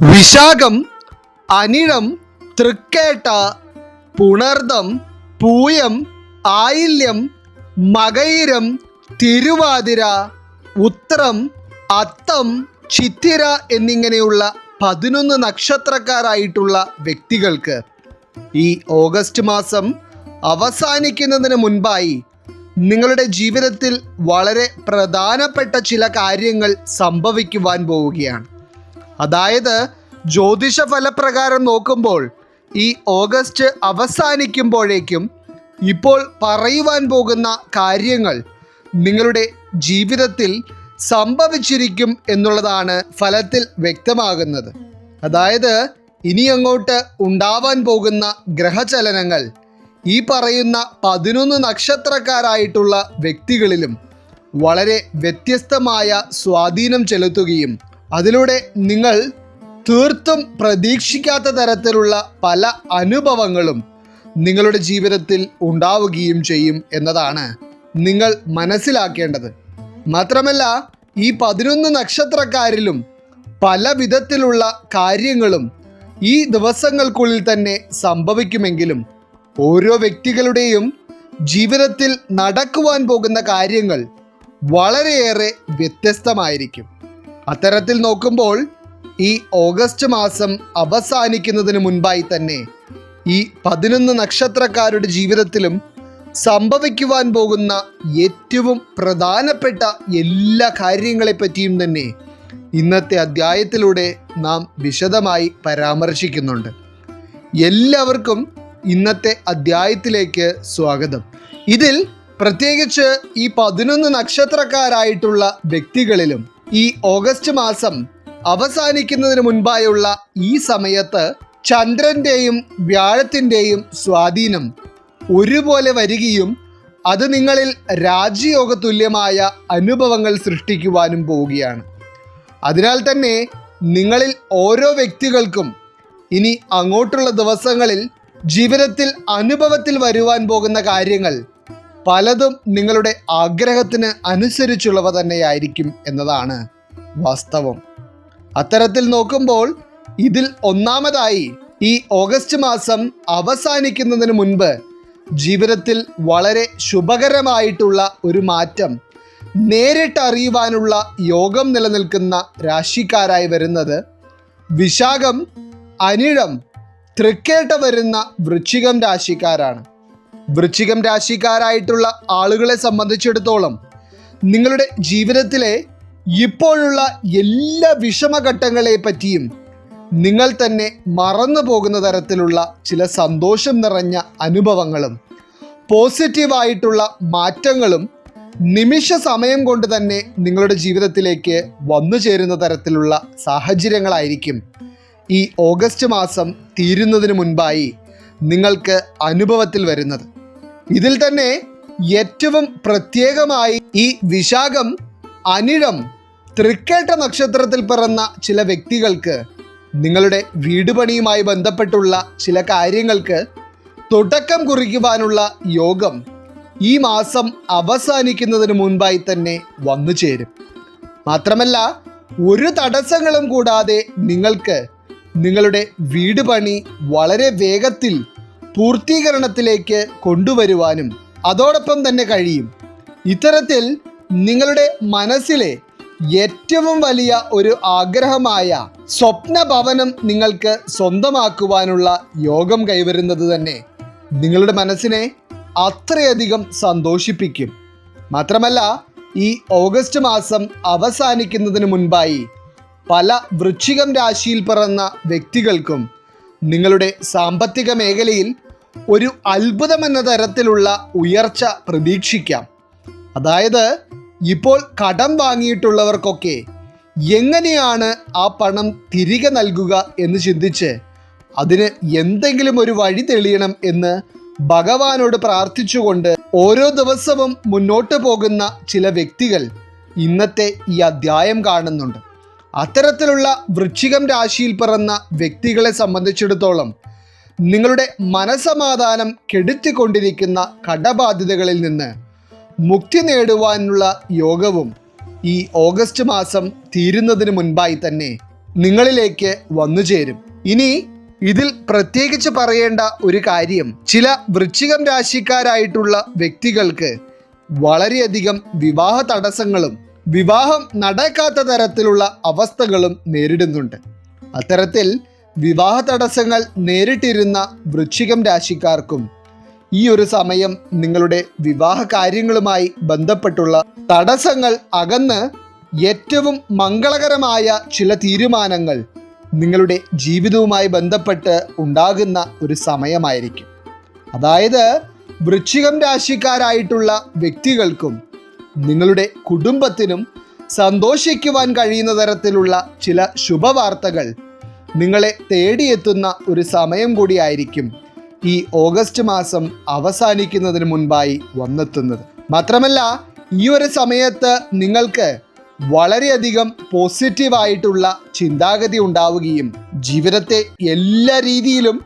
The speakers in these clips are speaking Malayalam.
വിശാഖം അനിഴം തൃക്കേട്ട പുണർദം പൂയം ആയില്യം മകയിരം തിരുവാതിര ഉത്രം അത്തം ചിത്തിര എന്നിങ്ങനെയുള്ള പതിനൊന്ന് നക്ഷത്രക്കാരായിട്ടുള്ള വ്യക്തികൾക്ക് ഈ ഓഗസ്റ്റ് മാസം അവസാനിക്കുന്നതിന് മുൻപായി നിങ്ങളുടെ ജീവിതത്തിൽ വളരെ പ്രധാനപ്പെട്ട ചില കാര്യങ്ങൾ സംഭവിക്കുവാൻ പോവുകയാണ്. അതായത് ജ്യോതിഷ ഫലപ്രകാരം നോക്കുമ്പോൾ ഈ ഓഗസ്റ്റ് അവസാനിക്കുമ്പോഴേക്കും ഇപ്പോൾ പറയുവാൻ പോകുന്ന കാര്യങ്ങൾ നിങ്ങളുടെ ജീവിതത്തിൽ സംഭവിച്ചിരിക്കും എന്നുള്ളതാണ് ഫലത്തിൽ വ്യക്തമാകുന്നത്. അതായത് ഇനി അങ്ങോട്ട് ഉണ്ടാവാൻ പോകുന്ന ഗ്രഹചലനങ്ങൾ ഈ പറയുന്ന പതിനൊന്ന് നക്ഷത്രക്കാരായിട്ടുള്ള വ്യക്തികളിലും വളരെ വ്യത്യസ്തമായ സ്വാധീനം ചെലുത്തുകയും അതിലൂടെ നിങ്ങൾ തീർത്തും പ്രതീക്ഷിക്കാത്ത തരത്തിലുള്ള പല അനുഭവങ്ങളും നിങ്ങളുടെ ജീവിതത്തിൽ ഉണ്ടാവുകയും ചെയ്യും എന്നതാണ് നിങ്ങൾ മനസ്സിലാക്കേണ്ടത്. മാത്രമല്ല ഈ പതിനൊന്ന് നക്ഷത്രക്കാരിലും പല വിധത്തിലുള്ള കാര്യങ്ങളും ഈ ദിവസങ്ങൾക്കുള്ളിൽ തന്നെ സംഭവിക്കുമെങ്കിലും ഓരോ വ്യക്തികളുടെയും ജീവിതത്തിൽ നടക്കുവാൻ പോകുന്ന കാര്യങ്ങൾ വളരെയേറെ വ്യത്യസ്തമായിരിക്കും. അത്തരത്തിൽ നോക്കുമ്പോൾ ഈ ഓഗസ്റ്റ് മാസം അവസാനിക്കുന്നതിന് മുൻപായി തന്നെ ഈ പതിനൊന്ന് നക്ഷത്രക്കാരുടെ ജീവിതത്തിലും സംഭവിക്കുവാൻ പോകുന്ന ഏറ്റവും പ്രധാനപ്പെട്ട എല്ലാ കാര്യങ്ങളെപ്പറ്റിയും തന്നെ ഇന്നത്തെ അധ്യായത്തിലൂടെ നാം വിശദമായി പരാമർശിക്കുന്നുണ്ട്. എല്ലാവർക്കും ഇന്നത്തെ അധ്യായത്തിലേക്ക് സ്വാഗതം. ഇതിൽ പ്രത്യേകിച്ച് ഈ പതിനൊന്ന് നക്ഷത്രക്കാരായിട്ടുള്ള വ്യക്തികളിലും ഈ ഓഗസ്റ്റ് മാസം അവസാനിക്കുന്നതിന് മുൻപായുള്ള ഈ സമയത്ത് ചന്ദ്രന്റെയും വ്യാഴത്തിന്റെയും സ്വാധീനം ഒരുപോലെ വരികയും അത് നിങ്ങളിൽ രാജ്യയോഗ തുല്യമായ അനുഭവങ്ങൾ സൃഷ്ടിക്കുവാനും പോവുകയാണ്. അതിനാൽ തന്നെ നിങ്ങളിൽ ഓരോ വ്യക്തികൾക്കും ഇനി അങ്ങോട്ടുള്ള ദിവസങ്ങളിൽ ജീവിതത്തിൽ അനുഭവത്തിൽ വരുവാൻ പോകുന്ന കാര്യങ്ങൾ പലതും നിങ്ങളുടെ ആഗ്രഹത്തിന് അനുസരിച്ചുള്ളവ തന്നെയായിരിക്കും എന്നതാണ് വാസ്തവം. അത്തരത്തിൽ നോക്കുമ്പോൾ ഇതിൽ ഒന്നാമതായി ഈ ഓഗസ്റ്റ് മാസം അവസാനിക്കുന്നതിന് മുൻപ് ജീവിതത്തിൽ വളരെ ശുഭകരമായിട്ടുള്ള ഒരു മാറ്റം നേരിട്ടറിയുവാനുള്ള യോഗം നിലനിൽക്കുന്ന രാശിക്കാരായി വരുന്നത് വിശാഖം അനിഴം തൃക്കേട്ട വരുന്ന വൃശ്ചികം രാശിക്കാരാണ്. വൃശ്ചികം രാശിക്കാരായിട്ടുള്ള ആളുകളെ സംബന്ധിച്ചിടത്തോളം നിങ്ങളുടെ ജീവിതത്തിലെ ഇപ്പോഴുള്ള എല്ലാ വിഷമഘട്ടങ്ങളെ പറ്റിയും നിങ്ങൾ തന്നെ മറന്നു പോകുന്ന തരത്തിലുള്ള ചില സന്തോഷം നിറഞ്ഞ അനുഭവങ്ങളും പോസിറ്റീവായിട്ടുള്ള മാറ്റങ്ങളും നിമിഷ സമയം കൊണ്ട് തന്നെ നിങ്ങളുടെ ജീവിതത്തിലേക്ക് വന്നു ചേരുന്ന തരത്തിലുള്ള സാഹചര്യങ്ങളായിരിക്കും ഈ ഓഗസ്റ്റ് മാസം തീരുന്നതിന് മുൻപായി നിങ്ങൾക്ക് അനുഭവത്തിൽ വരുന്നത്. ഇതിൽ തന്നെ ഏറ്റവും പ്രത്യേകമായി ഈ വിശാഖം അനിഴം തൃക്കേട്ട നക്ഷത്രത്തിൽ പിറന്ന ചില വ്യക്തികൾക്ക് നിങ്ങളുടെ വീട് പണിയുമായി ബന്ധപ്പെട്ടുള്ള ചില കാര്യങ്ങൾക്ക് തുടക്കം കുറിക്കുവാനുള്ള യോഗം ഈ മാസം അവസാനിക്കുന്നതിന് മുൻപായി തന്നെ വന്നു ചേരും. മാത്രമല്ല ഒരു തടസ്സങ്ങളും കൂടാതെ നിങ്ങൾക്ക് നിങ്ങളുടെ വീട് പണി വളരെ വേഗത്തിൽ പൂർത്തീകരണത്തിലേക്ക് കൊണ്ടുവരുവാനും അതോടൊപ്പം തന്നെ കഴിയും. ഇത്തരത്തിൽ നിങ്ങളുടെ മനസ്സിലെ ഏറ്റവും വലിയ ഒരു ആഗ്രഹമായ സ്വപ്ന ഭവനം നിങ്ങൾക്ക് സ്വന്തമാക്കുവാനുള്ള യോഗം കൈവരുന്നത് തന്നെ നിങ്ങളുടെ മനസ്സിനെ അത്രയധികം സന്തോഷിപ്പിക്കും. മാത്രമല്ല ഈ ഓഗസ്റ്റ് മാസം അവസാനിക്കുന്നതിന് മുൻപായി പല വൃശ്ചികം രാശിയിൽ പിറന്ന വ്യക്തികൾക്കും നിങ്ങളുടെ സാമ്പത്തിക മേഖലയിൽ ഒരു അത്ഭുതമെന്ന തരത്തിലുള്ള ഉയർച്ച പ്രതീക്ഷിക്കാം. അതായത് ഇപ്പോൾ കടം വാങ്ങിയിട്ടുള്ളവർക്കൊക്കെ എങ്ങനെയാണ് ആ പണം തിരികെ നൽകുക എന്ന് ചിന്തിച്ച് അതിന് എന്തെങ്കിലും ഒരു വഴി തെളിയണം എന്ന് ഭഗവാനോട് പ്രാർത്ഥിച്ചുകൊണ്ട് ഓരോ ദിവസവും മുന്നോട്ട് പോകുന്ന ചില വ്യക്തികൾ ഇന്നത്തെ ഈ അധ്യായം കാണുന്നുണ്ട്. അത്തരത്തിലുള്ള വൃശ്ചികം രാശിയിൽ പിറന്ന വ്യക്തികളെ സംബന്ധിച്ചിടത്തോളം നിങ്ങളുടെ മനസമാധാനം കെടുത്തിക്കൊണ്ടിരിക്കുന്ന കടബാധ്യതകളിൽ നിന്ന് മുക്തി നേടുവാനുള്ള യോഗവും ഈ ഓഗസ്റ്റ് മാസം തീരുന്നതിന് മുൻപായി തന്നെ നിങ്ങളിലേക്ക് വന്നു ചേരും. ഇനി ഇതിൽ പ്രത്യേകിച്ച് പറയേണ്ട ഒരു കാര്യം ചില വൃശ്ചികം രാശിക്കാരായിട്ടുള്ള വ്യക്തികൾക്ക് വളരെയധികം വിവാഹ തടസ്സങ്ങളും വിവാഹം നടക്കാത്ത തരത്തിലുള്ള അവസ്ഥകളും നേരിടുന്നുണ്ട്. അത്തരത്തിൽ വിവാഹ തടസ്സങ്ങൾ നേരിട്ടിരുന്ന വൃശ്ചികം രാശിക്കാർക്കും ഈ ഒരു സമയം നിങ്ങളുടെ വിവാഹ കാര്യങ്ങളുമായി ബന്ധപ്പെട്ടുള്ള തടസ്സങ്ങൾ അകന്ന് ഏറ്റവും മംഗളകരമായ ചില തീരുമാനങ്ങൾ നിങ്ങളുടെ ജീവിതവുമായി ബന്ധപ്പെട്ട് ഉണ്ടാകുന്ന ഒരു സമയമായിരിക്കും. അതായത് വൃശ്ചികം രാശിക്കാരായിട്ടുള്ള വ്യക്തികൾക്കും നിങ്ങളുടെ കുടുംബത്തിനും സന്തോഷിക്കുവാൻ കഴിയുന്ന തരത്തിലുള്ള ചില ശുഭവാർത്തകൾ നിങ്ങളെ തേടിയെത്തുന്ന ഒരു സമയം കൂടിയായിരിക്കും ഈ ഓഗസ്റ്റ് മാസം അവസാനിക്കുന്നതിന് മുൻപായി വന്നെത്തുന്നത്. മാത്രമല്ല ഈ ഒരു സമയത്ത് നിങ്ങൾക്ക് വളരെയധികം പോസിറ്റീവായിട്ടുള്ള ചിന്താഗതി ഉണ്ടാവുകയും ജീവിതത്തെ എല്ലാ രീതിയിലും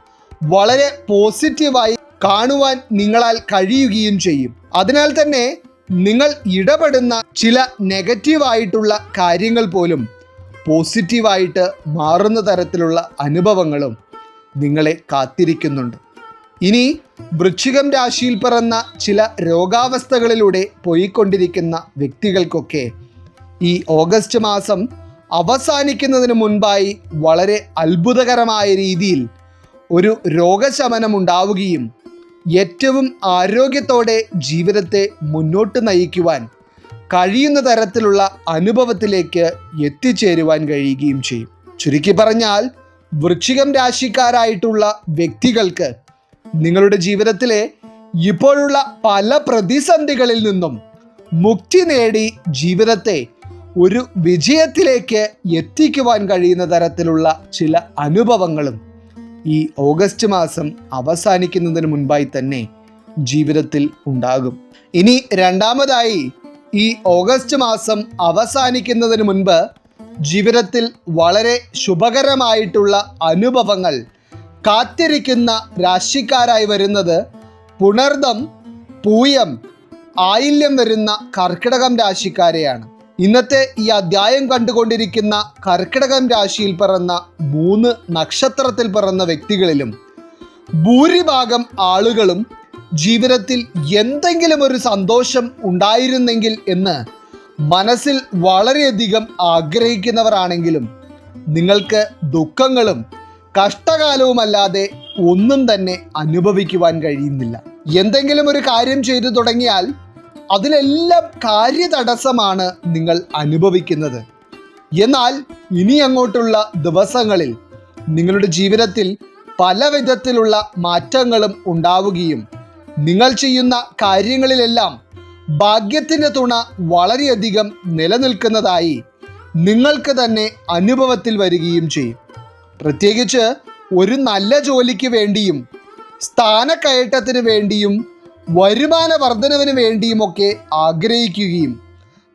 വളരെ പോസിറ്റീവായി കാണുവാൻ നിങ്ങളാൽ കഴിയുകയും ചെയ്യും. അതിനാൽ തന്നെ നിങ്ങൾ ഇടപെടുന്ന ചില നെഗറ്റീവായിട്ടുള്ള കാര്യങ്ങൾ പോലും പോസിറ്റീവായിട്ട് മാറുന്ന തരത്തിലുള്ള അനുഭവങ്ങളും നിങ്ങളെ കാത്തിരിക്കുന്നുണ്ട്. ഇനി വൃശ്ചികം രാശിയിൽ പിറന്ന ചില രോഗാവസ്ഥകളിലൂടെ പോയിക്കൊണ്ടിരിക്കുന്ന വ്യക്തികൾക്കൊക്കെ ഈ ഓഗസ്റ്റ് മാസം അവസാനിക്കുന്നതിന് മുൻപായി വളരെ അത്ഭുതകരമായ രീതിയിൽ ഒരു രോഗശമനം ഉണ്ടാവുകയും ഏറ്റവും ആരോഗ്യത്തോടെ ജീവിതത്തെ മുന്നോട്ട് നയിക്കുവാൻ കഴിയുന്ന തരത്തിലുള്ള അനുഭവത്തിലേക്ക് എത്തിച്ചേരുവാൻ കഴിയുകയും ചെയ്യും. ചുരുക്കി പറഞ്ഞാൽ വൃശ്ചികം രാശിക്കാരായിട്ടുള്ള വ്യക്തികൾക്ക് നിങ്ങളുടെ ജീവിതത്തിലെ ഇപ്പോഴുള്ള പല പ്രതിസന്ധികളിൽ നിന്നും മുക്തി നേടി ജീവിതത്തെ ഒരു വിജയത്തിലേക്ക് എത്തിക്കുവാൻ കഴിയുന്ന തരത്തിലുള്ള ചില അനുഭവങ്ങളും ഈ ഓഗസ്റ്റ് മാസം അവസാനിക്കുന്നതിന് മുൻപായി തന്നെ ജീവിതത്തിൽ ഉണ്ടാകും. ഇനി രണ്ടാമതായി ഈ ഓഗസ്റ്റ് മാസം അവസാനിക്കുന്നതിന് മുൻപ് ജീവിതത്തിൽ വളരെ ശുഭകരമായിട്ടുള്ള അനുഭവങ്ങൾ കാത്തിരിക്കുന്ന രാശിക്കാരായി വരുന്നത് പുണർദം പൂയം ആയില്യം വരുന്ന കർക്കിടകം രാശിക്കാരെയാണ്. ഇന്നത്തെ ഈ അധ്യായം കണ്ടുകൊണ്ടിരിക്കുന്ന കർക്കിടകം രാശിയിൽ പിറന്ന മൂന്ന് നക്ഷത്രത്തിൽ പിറന്ന വ്യക്തികളിലും ഭൂരിഭാഗം ആളുകളും ജീവിതത്തിൽ എന്തെങ്കിലും ഒരു സന്തോഷം ഉണ്ടായിരുന്നെങ്കിൽ എന്ന് മനസ്സിൽ വളരെയധികം ആഗ്രഹിക്കുന്നവരാണെങ്കിലും നിങ്ങൾക്ക് ദുഃഖങ്ങളും കഷ്ടകാലവുമല്ലാതെ ഒന്നും തന്നെ അനുഭവിക്കുവാൻ കഴിയുന്നില്ല. എന്തെങ്കിലും ഒരു കാര്യം ചെയ്തു തുടങ്ങിയാൽ അതിലെല്ലാം കാര്യതടസ്സമാണ് നിങ്ങൾ അനുഭവിക്കുന്നത്. എന്നാൽ ഇനി അങ്ങോട്ടുള്ള ദിവസങ്ങളിൽ നിങ്ങളുടെ ജീവിതത്തിൽ പല വിധത്തിലുള്ള മാറ്റങ്ങളും ഉണ്ടാവുകയും നിങ്ങൾ ചെയ്യുന്ന കാര്യങ്ങളിലെല്ലാം ഭാഗ്യത്തിന്റെ തുണ വളരെയധികം നിലനിൽക്കുന്നതായി നിങ്ങൾക്ക് തന്നെ അനുഭവത്തിൽ വരികയും ചെയ്യും. പ്രത്യേകിച്ച് ഒരു നല്ല ജോലിക്ക് വേണ്ടിയും സ്ഥാനക്കയറ്റത്തിന് വേണ്ടിയും വരുമാന വർധനവിന് വേണ്ടിയുമൊക്കെ ആഗ്രഹിക്കുകയും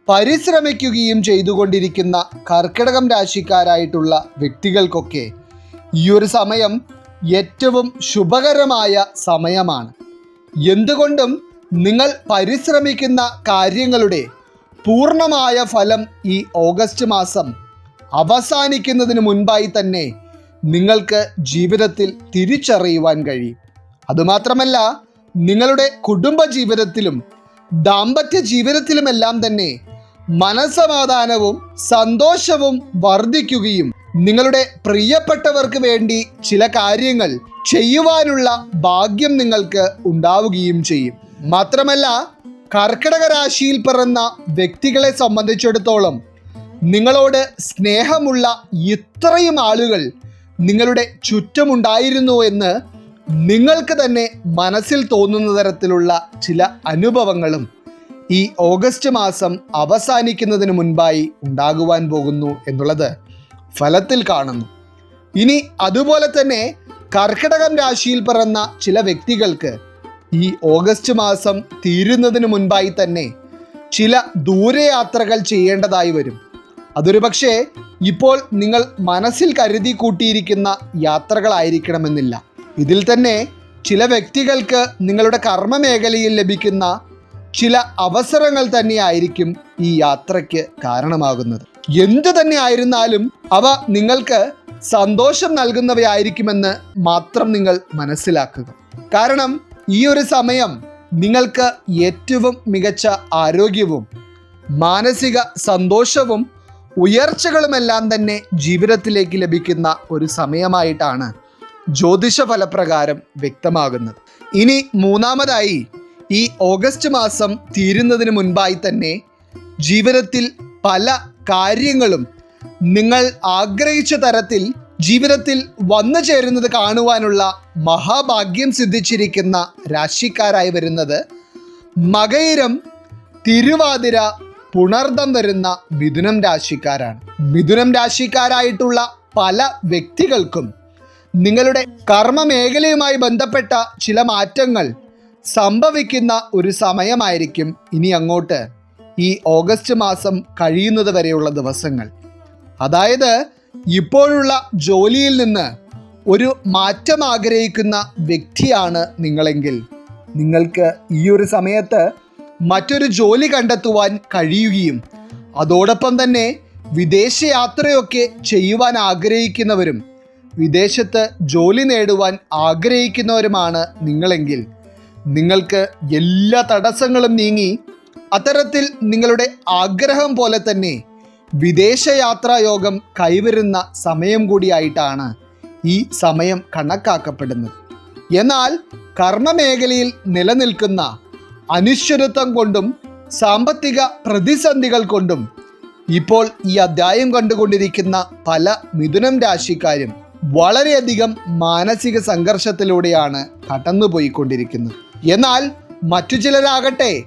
പരിശ്രമിക്കുകയും ചെയ്തുകൊണ്ടിരിക്കുന്ന കർക്കിടകം രാശിക്കാരായിട്ടുള്ള വ്യക്തികൾക്കൊക്കെ ഈ ഒരു സമയം ഏറ്റവും ശുഭകരമായ സമയമാണ്. എന്തുകൊണ്ടും നിങ്ങൾ പരിശ്രമിക്കുന്ന കാര്യങ്ങളുടെ പൂർണമായ ഫലം ഈ ഓഗസ്റ്റ് മാസം അവസാനിക്കുന്നതിന് മുൻപായി തന്നെ നിങ്ങൾക്ക് ജീവിതത്തിൽ തിരിച്ചറിയുവാൻ കഴിയും. അതുമാത്രമല്ല നിങ്ങളുടെ കുടുംബ ജീവിതത്തിലും ദാമ്പത്യ ജീവിതത്തിലുമെല്ലാം തന്നെ മനസമാധാനവും സന്തോഷവും വർദ്ധിക്കുകയും നിങ്ങളുടെ പ്രിയപ്പെട്ടവർക്ക് വേണ്ടി ചില കാര്യങ്ങൾ ചെയ്യുവാനുള്ള ഭാഗ്യം നിങ്ങൾക്ക് ഉണ്ടാവുകയും ചെയ്യും. മാത്രമല്ല കർക്കിടക രാശിയിൽ പിറന്ന വ്യക്തികളെ സംബന്ധിച്ചിടത്തോളം നിങ്ങളോട് സ്നേഹമുള്ള ഇത്രയും ആളുകൾ നിങ്ങളുടെ ചുറ്റുമുണ്ടായിരുന്നു എന്ന് നിങ്ങൾക്ക് തന്നെ മനസ്സിൽ തോന്നുന്ന തരത്തിലുള്ള ചില അനുഭവങ്ങളും ഈ ഓഗസ്റ്റ് മാസം അവസാനിക്കുന്നതിന് മുൻപായി ഉണ്ടാകുവാൻ പോകുന്നു എന്നുള്ളത് ഫലത്തിൽ കാണുന്നു. ഇനി അതുപോലെ തന്നെ കർക്കിടകം രാശിയിൽ പിറന്ന ചില വ്യക്തികൾക്ക് ഈ ഓഗസ്റ്റ് മാസം തീരുന്നതിന് മുൻപായി തന്നെ ചില ദൂരയാത്രകൾ ചെയ്യേണ്ടതായി വരും. അതൊരു പക്ഷേ ഇപ്പോൾ നിങ്ങൾ മനസ്സിൽ കരുതി കൂട്ടിയിരിക്കുന്ന യാത്രകളായിരിക്കണമെന്നില്ല. ഇതിൽ തന്നെ ചില വ്യക്തികൾക്ക് നിങ്ങളുടെ കർമ്മ മേഖലയിൽ ലഭിക്കുന്ന ചില അവസരങ്ങൾ തന്നെയായിരിക്കും ഈ യാത്രയ്ക്ക് കാരണമാകുന്നത്. എന്തു തന്നെ ആയിരുന്നാലും അവ നിങ്ങൾക്ക് സന്തോഷം നൽകുന്നവയായിരിക്കുമെന്ന് മാത്രം നിങ്ങൾ മനസ്സിലാക്കുക. കാരണം ഈ ഒരു സമയം നിങ്ങൾക്ക് ഏറ്റവും മികച്ച ആരോഗ്യവും മാനസിക സന്തോഷവും ഉയർച്ചകളുമെല്ലാം തന്നെ ജീവിതത്തിലേക്ക് ലഭിക്കുന്ന ഒരു സമയമായിട്ടാണ് ജ്യോതിഷ ഫലപ്രകാരം വ്യക്തമാകുന്നത്. ഇനി മൂന്നാമതായി ഈ ഓഗസ്റ്റ് മാസം തീരുന്നതിന് മുൻപായി തന്നെ ജീവിതത്തിൽ പല കാര്യങ്ങളും നിങ്ങൾ ആഗ്രഹിച്ച തരത്തിൽ ജീവിതത്തിൽ വന്നു ചേരുന്നത് കാണുവാനുള്ള മഹാഭാഗ്യം സിദ്ധിച്ചിരിക്കുന്ന രാശിക്കാരായി വരുന്നത് മകയിരം തിരുവാതിര പുണർദം വരുന്ന മിഥുനം രാശിക്കാരാണ്. മിഥുനം രാശിക്കാരായിട്ടുള്ള പല വ്യക്തികൾക്കും നിങ്ങളുടെ കർമ്മ മേഖലയുമായി ബന്ധപ്പെട്ട ചില മാറ്റങ്ങൾ സംഭവിക്കുന്ന ഒരു സമയമായിരിക്കും ഇനി അങ്ങോട്ട് ഈ ഓഗസ്റ്റ് മാസം കഴിയുന്നത് വരെയുള്ള ദിവസങ്ങൾ. അതായത് ഇപ്പോഴുള്ള ജോലിയിൽ നിന്ന് ഒരു മാറ്റം ആഗ്രഹിക്കുന്ന വ്യക്തിയാണ് നിങ്ങളെങ്കിൽ. നിങ്ങൾക്ക് ഈ ഒരു സമയത്ത് മറ്റൊരു ജോലി കണ്ടെത്തുവാൻ കഴിയുകയും അതോടൊപ്പം തന്നെ വിദേശയാത്രയൊക്കെ ചെയ്യുവാൻ ആഗ്രഹിക്കുന്നവരും വിദേശത്ത് ജോലി നേടുവാൻ ആഗ്രഹിക്കുന്നവരുമാണ് നിങ്ങളെങ്കിൽ. നിങ്ങൾക്ക് എല്ലാ തടസ്സങ്ങളും നീങ്ങി അത്തരത്തിൽ നിങ്ങളുടെ ആഗ്രഹം പോലെ തന്നെ വിദേശയാത്രാ യോഗം കൈവരുന്ന സമയം കൂടിയായിട്ടാണ് ഈ സമയം കണക്കാക്കപ്പെടുന്നത്. എന്നാൽ കർമ്മമേഖലയിൽ നിലനിൽക്കുന്ന അനിശ്ചിതത്വം കൊണ്ടും സാമ്പത്തിക പ്രതിസന്ധികൾ കൊണ്ടും ഇപ്പോൾ ഈ അധ്യായം കണ്ടുകൊണ്ടിരിക്കുന്ന പല മിഥുനം രാശിക്കാരും വളരെയധികം മാനസിക സംഘർഷത്തിലൂടെയാണ് കടന്നുപോയിക്കൊണ്ടിരിക്കുന്നത്. എന്നാൽ മറ്റു ചിലരാകട്ടെ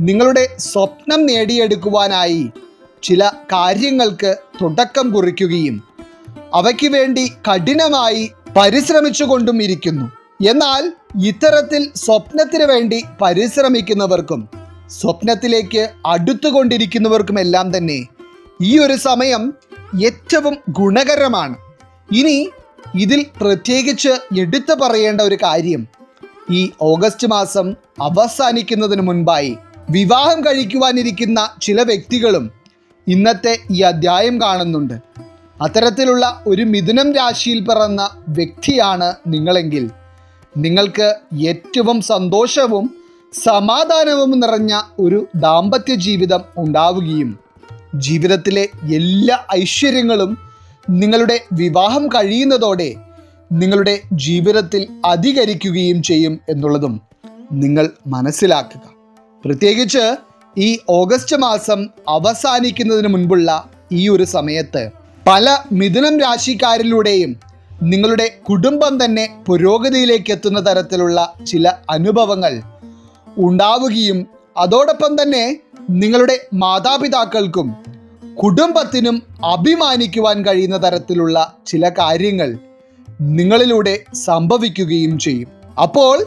നിങ്ങളുടെ സ്വപ്നം നേടിയെടുക്കുവാനായി ചില കാര്യങ്ങൾക്ക് തുടക്കം കുറിക്കുകയും അവയ്ക്ക് വേണ്ടി കഠിനമായി പരിശ്രമിച്ചുകൊണ്ടും ഇരിക്കുന്നു. എന്നാൽ ഇത്തരത്തിൽ സ്വപ്നത്തിന് വേണ്ടി പരിശ്രമിക്കുന്നവർക്കും സ്വപ്നത്തിലേക്ക് അടുത്തുകൊണ്ടിരിക്കുന്നവർക്കുമെല്ലാം തന്നെ ഈ ഒരു സമയം ഏറ്റവും ഗുണകരമാണ്. ഇനി ഇതിൽ പ്രത്യേകിച്ച് എടുത്തു പറയേണ്ട ഒരു കാര്യം ഈ ഓഗസ്റ്റ് മാസം അവസാനിക്കുന്നതിന് മുൻപായി വിവാഹം കഴിക്കുവാനിരിക്കുന്ന ചില വ്യക്തികളും ഇന്നത്തെ ഈ അധ്യായം കാണുന്നുണ്ട്. അത്തരത്തിലുള്ള ഒരു മിഥുനം രാശിയിൽ പിറന്ന വ്യക്തിയാണ് നിങ്ങളെങ്കിൽ നിങ്ങൾക്ക് ഏറ്റവും സന്തോഷവും സമാധാനവും നിറഞ്ഞ ഒരു ദാമ്പത്യ ജീവിതം ഉണ്ടാവുകയും ജീവിതത്തിലെ എല്ലാ ഐശ്വര്യങ്ങളും നിങ്ങളുടെ വിവാഹം കഴിയുന്നതോടെ നിങ്ങളുടെ ജീവിതത്തിൽ അധികരിക്കുകയും ചെയ്യും എന്നുള്ളതും നിങ്ങൾ മനസ്സിലാക്കുക. പ്രത്യേകിച്ച് ഈ ഓഗസ്റ്റ് മാസം അവസാനിക്കുന്നതിന് മുൻപുള്ള ഈ ഒരു സമയത്ത് പല മിഥുനം രാശിക്കാരിലൂടെയും നിങ്ങളുടെ കുടുംബം തന്നെ പുരോഗതിയിലേക്ക് എത്തുന്ന തരത്തിലുള്ള ചില അനുഭവങ്ങൾ ഉണ്ടാവുകയും അതോടൊപ്പം തന്നെ നിങ്ങളുടെ മാതാപിതാക്കൾക്കും കുടുംബത്തിനും അഭിമാനിക്കുവാൻ കഴിയുന്ന തരത്തിലുള്ള ചില കാര്യങ്ങൾ നിങ്ങളിലൂടെ സംഭവിക്കുകയും ചെയ്യും. അപ്പോൾ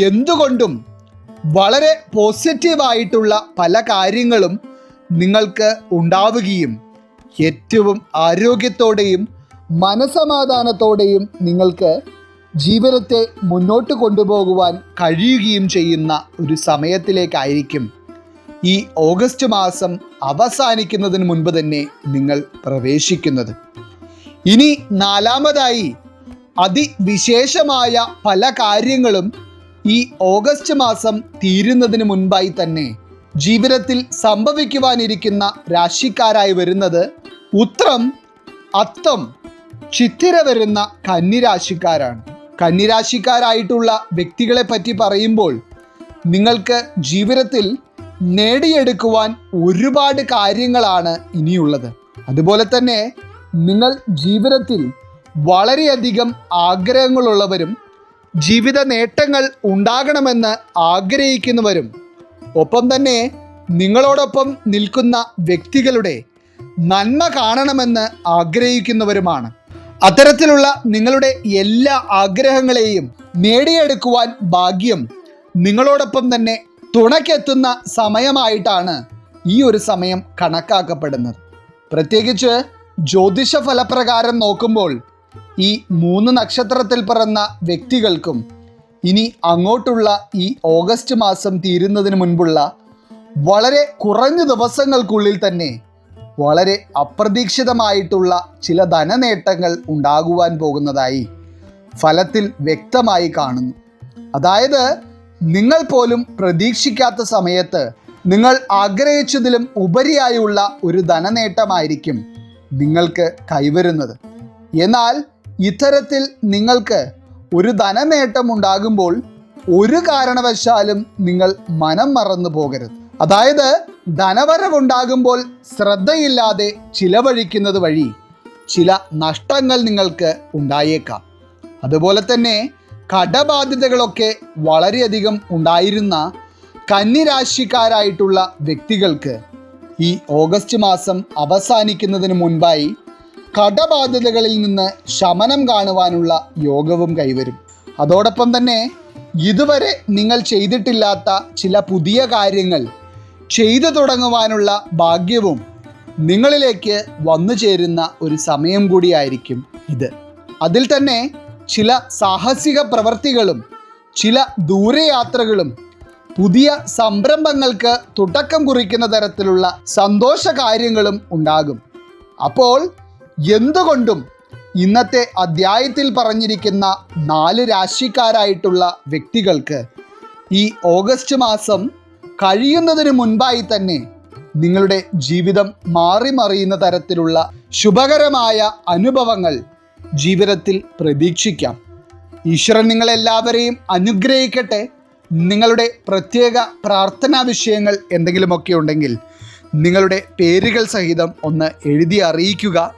എന്തുകൊണ്ടും വളരെ പോസിറ്റീവായിട്ടുള്ള പല കാര്യങ്ങളും നിങ്ങൾക്ക് ഉണ്ടാവുകയും ഏറ്റവും ആരോഗ്യത്തോടെയും മനസമാധാനത്തോടെയും നിങ്ങൾക്ക് ജീവിതത്തെ മുന്നോട്ട് കൊണ്ടുപോകുവാൻ കഴിയുകയും ചെയ്യുന്ന ഒരു സമയത്തിലേക്കായിരിക്കും. ഈ ഓഗസ്റ്റ് മാസം അവസാനിക്കുന്നതിന് മുൻപ് തന്നെ നിങ്ങൾ പ്രവേശിക്കുന്നത്. ഇനി നാലാമതായി അതിവിശേഷമായ പല കാര്യങ്ങളും ഈ ഓഗസ്റ്റ് മാസം തീരുന്നതിന് മുൻപായി തന്നെ ജീവിതത്തിൽ സംഭവിക്കുവാനിരിക്കുന്ന രാശിക്കാരായി വരുന്നത് ഉത്രം അത്തം ചിത്തിര വരുന്ന കന്നിരാശിക്കാരാണ്. കന്നിരാശിക്കാരായിട്ടുള്ള വ്യക്തികളെ പറ്റി പറയുമ്പോൾ നിങ്ങൾക്ക് ജീവിതത്തിൽ നേടിയെടുക്കുവാൻ ഒരുപാട് കാര്യങ്ങളാണ് ഇനിയുള്ളത്. അതുപോലെ തന്നെ നിങ്ങൾ ജീവിതത്തിൽ വളരെയധികം ആഗ്രഹങ്ങളുള്ളവരും ജീവിത നേട്ടങ്ങൾ ഉണ്ടാകണമെന്ന് ആഗ്രഹിക്കുന്നവരും ഒപ്പം തന്നെ നിങ്ങളോടൊപ്പം നിൽക്കുന്ന വ്യക്തികളുടെ നന്മ കാണണമെന്ന് ആഗ്രഹിക്കുന്നവരുമാണ്. അത്തരത്തിലുള്ള നിങ്ങളുടെ എല്ലാ ആഗ്രഹങ്ങളെയും നേടിയെടുക്കുവാൻ ഭാഗ്യം നിങ്ങളോടൊപ്പം തന്നെ തുണയ്ക്കെത്തുന്ന സമയമായിട്ടാണ് ഈ ഒരു സമയം കണക്കാക്കപ്പെടുന്നത്. പ്രത്യേകിച്ച് ജ്യോതിഷ ഫലപ്രകാരം നോക്കുമ്പോൾ ഈ മൂന്ന് നക്ഷത്രത്തിൽ പിറന്ന വ്യക്തികൾക്കും ഇനി അങ്ങോട്ടുള്ള ഈ ഓഗസ്റ്റ് മാസം തീരുന്നതിന് മുൻപുള്ള വളരെ കുറഞ്ഞ ദിവസങ്ങൾക്കുള്ളിൽ തന്നെ വളരെ അപ്രതീക്ഷിതമായിട്ടുള്ള ചില ധനനേട്ടങ്ങൾ ഉണ്ടാകുവാൻ പോകുന്നതായി ഫലത്തിൽ വ്യക്തമായി കാണുന്നു. അതായത് നിങ്ങൾ പോലും പ്രതീക്ഷിക്കാത്ത സമയത്ത് നിങ്ങൾ ആഗ്രഹിച്ചതിലും ഉപരിയായുള്ള ഒരു ധനനേട്ടമായിരിക്കും നിങ്ങൾക്ക് കൈവരുന്നത്. എന്നാൽ ഇത്തരത്തിൽ നിങ്ങൾക്ക് ഒരു ധനനേട്ടം ഉണ്ടാകുമ്പോൾ ഒരു കാരണവശാലും നിങ്ങൾ മനം മറന്നു പോകരുത്. അതായത് ധനവരവുണ്ടാകുമ്പോൾ ശ്രദ്ധയില്ലാതെ ചിലവഴിക്കുന്നത് വഴി ചില നഷ്ടങ്ങൾ നിങ്ങൾക്ക് ഉണ്ടായേക്കാം. അതുപോലെ തന്നെ കടബാധ്യതകളൊക്കെ വളരെയധികം ഉണ്ടായിരുന്ന കന്നിരാശിക്കാരായിട്ടുള്ള വ്യക്തികൾക്ക് ഈ ഓഗസ്റ്റ് മാസം അവസാനിക്കുന്നതിന് മുൻപായി കടബാധ്യതകളിൽ നിന്ന് ശമനം കാണുവാനുള്ള യോഗവും കൈവരും. അതോടൊപ്പം തന്നെ ഇതുവരെ നിങ്ങൾ ചെയ്തിട്ടില്ലാത്ത ചില പുതിയ കാര്യങ്ങൾ ചെയ്തു തുടങ്ങുവാനുള്ള ഭാഗ്യവും നിങ്ങളിലേക്ക് വന്നു ചേരുന്ന ഒരു സമയം കൂടിയായിരിക്കും ഇത്. അതിൽ തന്നെ ചില സാഹസിക പ്രവർത്തികളും ചില ദൂരയാത്രകളും പുതിയ സംരംഭങ്ങൾക്ക് തുടക്കം കുറിക്കുന്ന തരത്തിലുള്ള സന്തോഷ കാര്യങ്ങളും ഉണ്ടാകും. അപ്പോൾ എന്തുകൊണ്ടും ഇന്നത്തെ അദ്ധ്യായത്തിൽ പറഞ്ഞിരിക്കുന്ന നാല് രാശിക്കാരായിട്ടുള്ള വ്യക്തികൾക്ക് ഈ ഓഗസ്റ്റ് മാസം കഴിയുന്നതിന് മുൻപായി തന്നെ നിങ്ങളുടെ ജീവിതം മാറി മറിയുന്ന തരത്തിലുള്ള ശുഭകരമായ അനുഭവങ്ങൾ ജീവിതത്തിൽ പ്രതീക്ഷിക്കാം. ഈശ്വരൻ നിങ്ങളെല്ലാവരെയും അനുഗ്രഹിക്കട്ടെ. നിങ്ങളുടെ പ്രത്യേക പ്രാർത്ഥനാ വിഷയങ്ങൾ എന്തെങ്കിലുമൊക്കെ ഉണ്ടെങ്കിൽ നിങ്ങളുടെ പേരുകൾ സഹിതം ഒന്ന് എഴുതി അറിയിക്കുക.